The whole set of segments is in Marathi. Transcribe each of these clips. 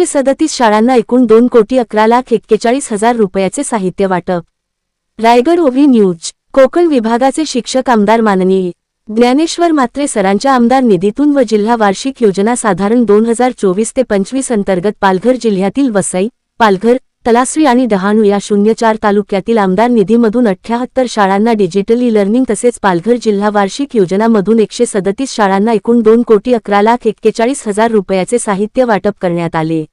एकशे सदतीस शाळांना एकूण दोन कोटी अकरा लाख एक्केचाळीस हजार रुपयाचे साहित्य वाटप. रायगड ओव्ही न्यूज कोकण विभागाचे शिक्षक आमदार माननीय ज्ञानेश्वर मात्रे सरांच्या आमदार निधीतून व जिल्हा वार्षिक योजना साधारण दोन हजार चोवीस ते पंचवीस अंतर्गत पालघर जिल्ह्यातील वसई पालघर तलासरी आणि डहाणू या शून्य चार तालुक्यातील आमदार निधीमधून अठ्ठ्याहत्तर शाळांना डिजिटल ई लर्निंग तसेच पालघर जिल्हा वार्षिक योजनामधून एकशे सदतीस शाळांना एकूण दोन कोटी अकरा लाख एक्केचाळीस हजार रुपयाचे साहित्य वाटप करण्यात आले.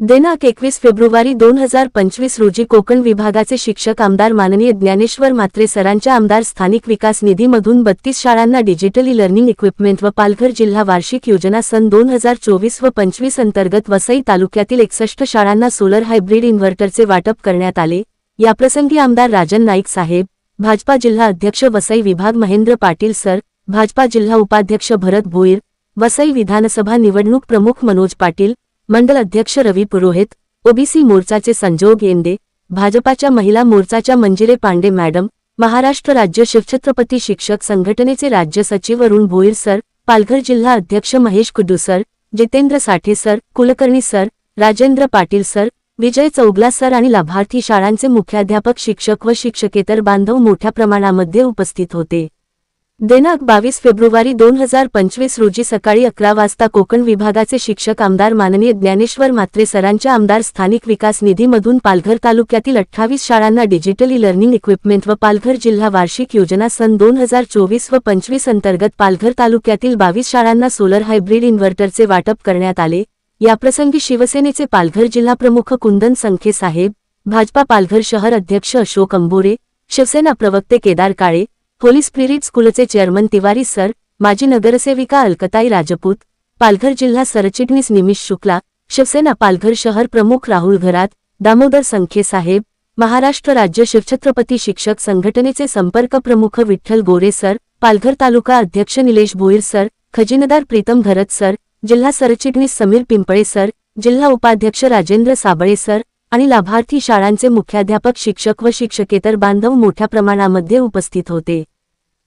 दिनांक एकवीस फेब्रुवारी दोन हजार पंचवीस रोजी कोकण विभागाचे शिक्षक आमदार माननीय ज्ञानेश्वर मात्रे सरांच्या आमदार स्थानिक विकास निधीमधून बत्तीस शाळांना डिजिटल ई लर्निंग इक्विपमेंट व पालघर जिल्हा वार्षिक योजना सन दोन हजार चोवीस व पंचवीस अंतर्गत वसई तालुक्यातील एकसष्ट शाळांना सोलर हायब्रिड इन्व्हर्टरचे वाटप करण्यात आले. याप्रसंगी आमदार राजन नाईक साहेब भाजपा जिल्हा अध्यक्ष वसई विभाग महेंद्र पाटील सर भाजपा जिल्हा उपाध्यक्ष भरत भोईर वसई विधानसभा निवडणूक प्रमुख मनोज पाटील मंडल अध्यक्ष रवी पुरोहित ओबीसी मोर्चाचे संजोग येंदे भाजपाच्या महिला मोर्चाच्या मंजिरे पांडे मॅडम महाराष्ट्र राज्य शिवछत्रपती शिक्षक संघटनेचे राज्य सचिव अरुण भोईर सर पालघर जिल्हा अध्यक्ष Mahesh Kuddu sir Jitendra Sathe sir Kulkarni sir Rajendra Patil sir Vijay Chougala sir आणि लाभार्थी शाळांचे मुख्याध्यापक शिक्षक व शिक्षकेतर बांधव मोठ्या प्रमाणामध्ये उपस्थित होते. दिनांक बावीस फेब्रुवारी दोन हजार पंचवीस रोजी सकाळी अकरा वाजता कोकण विभागाचे शिक्षक आमदार माननीय ज्ञानेश्वर मात्रे सरांच्या आमदार स्थानिक विकास निधीमधून पालघर तालुक्यातील अठ्ठावीस शाळांना डिजिटल ई लर्निंग इक्विपमेंट व पालघर जिल्हा वार्षिक योजना सन दोन हजार चोवीस व पंचवीस अंतर्गत पालघर तालुक्यातील बावीस शाळांना सोलर हायब्रिड इन्व्हर्टरचे वाटप करण्यात आले. याप्रसंगी शिवसेनेचे पालघर जिल्हा प्रमुख कुंदन संखे साहेब भाजपा पालघर शहर अध्यक्ष अशोक अंबोरे शिवसेना प्रवक्ते केदार काळे पोलीस स्पिरिट स्कूलचे चेअरमन तिवारी सर माजी नगरसेविका अलकताई राजपूत पालघर जिल्हा सरचिटणीस निमिष शुक्ला शिवसेना पालघर शहर प्रमुख राहुल घरात दामोदर संखे साहेब महाराष्ट्र राज्य शिवछत्रपती शिक्षक संघटनेचे संपर्क प्रमुख विठ्ठल गोरे सर पालघर तालुका अध्यक्ष निलेश भोईर सर खजिनदार प्रीतम घरत सर जिल्हा सरचिटणीस समीर पिंपळे सर जिल्हा उपाध्यक्ष राजेंद्र साबळे सर आणि लाभार्थी शाळांचे मुख्याध्यापक शिक्षक व शिक्षकेतर बांधव मोठ्या प्रमाणामध्ये उपस्थित होते.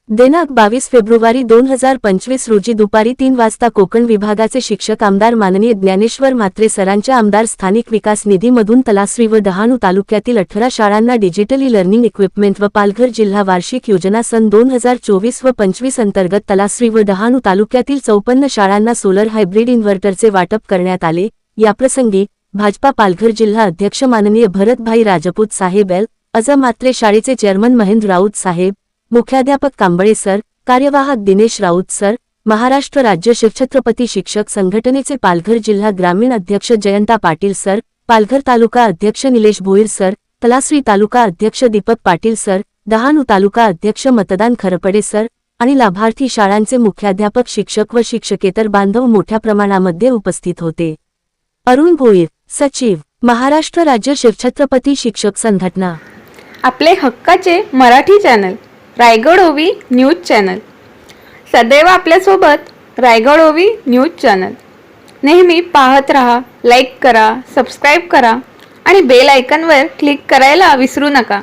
दिनांक बावीस फेब्रुवारी दोन हजार पंचवीस रोजी दुपारी तीन वाजता कोकण विभागाचे शिक्षक आमदार माननीय ज्ञानेश्वर मात्रे सरांच्या आमदार स्थानिक विकास निधीमधून तलासरी व डहाणू तालुक्यातील अठरा शाळांना डिजिटली लर्निंग इक्विपमेंट व पालघर जिल्हा वार्षिक योजना सन दोन हजार चोवीस व पंचवीस अंतर्गत तलासरी व डहाणू तालुक्यातील चौपन्न शाळांना सोलर हायब्रिड इन्व्हर्टरचे वाटप करण्यात आले. याप्रसंगी भाजपा पालघर जिल्हा अध्यक्ष माननीय भरतभाई राजपूत साहेब एल. अज मात्रे शाळेचे चेअरमन महेंद्र राऊत साहेब मुख्याध्यापक कांबळे सर कार्यवाहक दिनेश राऊत सर महाराष्ट्र राज्य शिवछत्रपती शिक्षक संघटनेचे पालघर जिल्हा ग्रामीण अध्यक्ष जयंता पाटील सर पालघर तालुका अध्यक्ष निलेश भोईर सर तलासरी तालुका अध्यक्ष दीपक पाटील सर डहाणू तालुका अध्यक्ष मतदान खरपडे सर आणि लाभार्थी शाळांचे मुख्याध्यापक शिक्षक व शिक्षकेतर बांधव मोठ्या प्रमाणामध्ये उपस्थित होते. अरुण भोईर सचिव महाराष्ट्र राज्य शिवछत्रपती शिक्षक संघटना. आपले हक्काचे मराठी चॅनल रायगड ओवी न्यूज चॅनल. सदैव आपल्यासोबत रायगड ओवी न्यूज चॅनल. नेहमी पाहत रहा लाईक करा सबस्क्राईब करा आणि बेल आयकनवर क्लिक करायला विसरू नका.